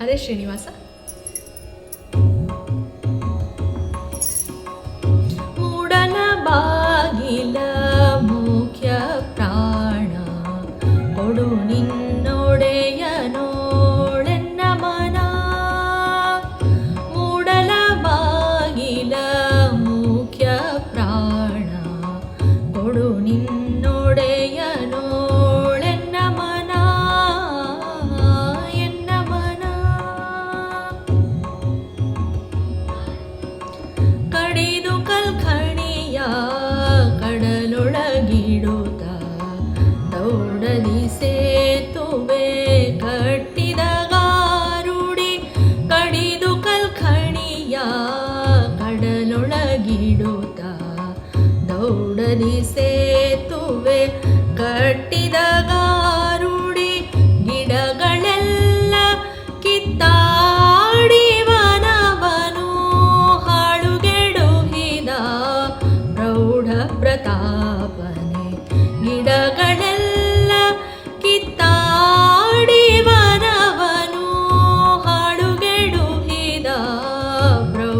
ಹರೇ ಶ್ರೀನಿವಾಸ ಸೇತುವೆ ಕಟ್ಟಿದ ಕಡಿದು ಕಲ್ಖಣಿಯ ಕಡಲೊಳಗಿಡುತ್ತ ದೌಡದಿ ಸೇತುವೆ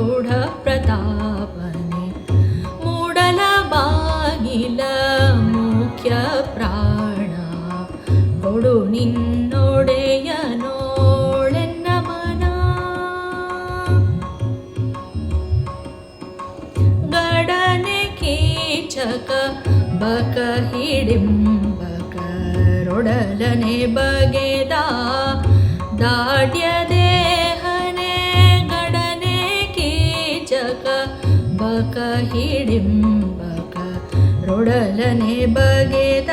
ಪ್ರೌಢ ಪ್ರತಾಪನೆ ಮೂಡಲ ಬಾಗಿಲ ಮುಖ್ಯ ಪ್ರಾಣ ಕೊಡು ನಿನ್ನೊಡೆಯ ನೋಳೆನ್ನ ಮನ. ಗಡನೆ ಕೀಚಕ, ಬಕ ಹಿಡಿಂಬಕರೊಡಲನೆ ಬಗೆದ, ದಾಡ್ಯ ಹಿಡಿಂಬಕ ರೊಡಲನೆ ಬಗೆದ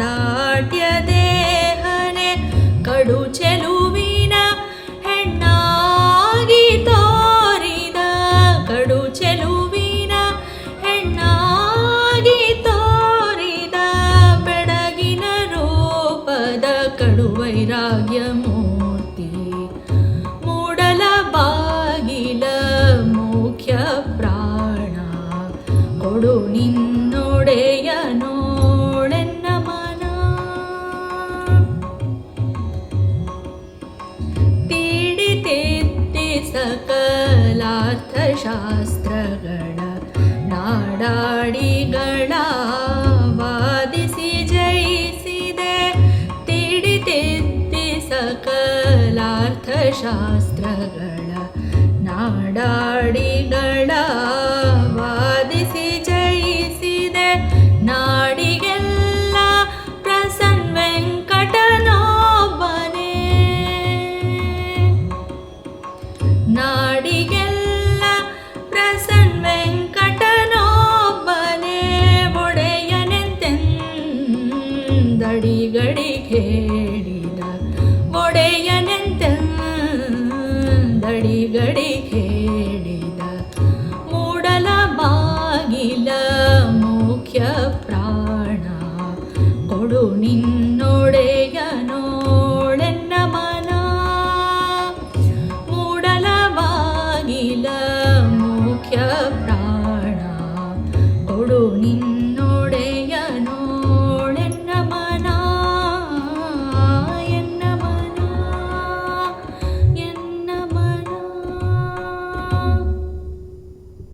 ದಾಟ್ಯ ದೇಹನೆ ಕಡು ಚೆಲುವಿನ ಹೆಣ್ಣಾಗಿ ತೋರಿದ, ಕಡು ಚೆಲುವಿನ ಹೆಣ್ಣಾಗಿ ತೋರಿದ ಬೆಳಗಿನ ರೂಪದ ಕಡು ವೈರಾಗ್ಯ ಕೊಡು ನಿನ್ನೊಡೆಯ ನೋಡೆನ್ನ ಮನ. ತೀಡಿತೆತ್ತಿ ಸಕಲಾರ್ಥಶಾಸ್ತ್ರಗಳ ನಾಡಾಡಿಗಳ ವಾದಿಸಿ ಜಯಿಸಿದೆ. ತೀಡಿತೆತ್ತಿ ಸಕಲಾರ್ಥಶಾಸ್ತ್ರಗಳ ನಾಡಾಡಿಗಳ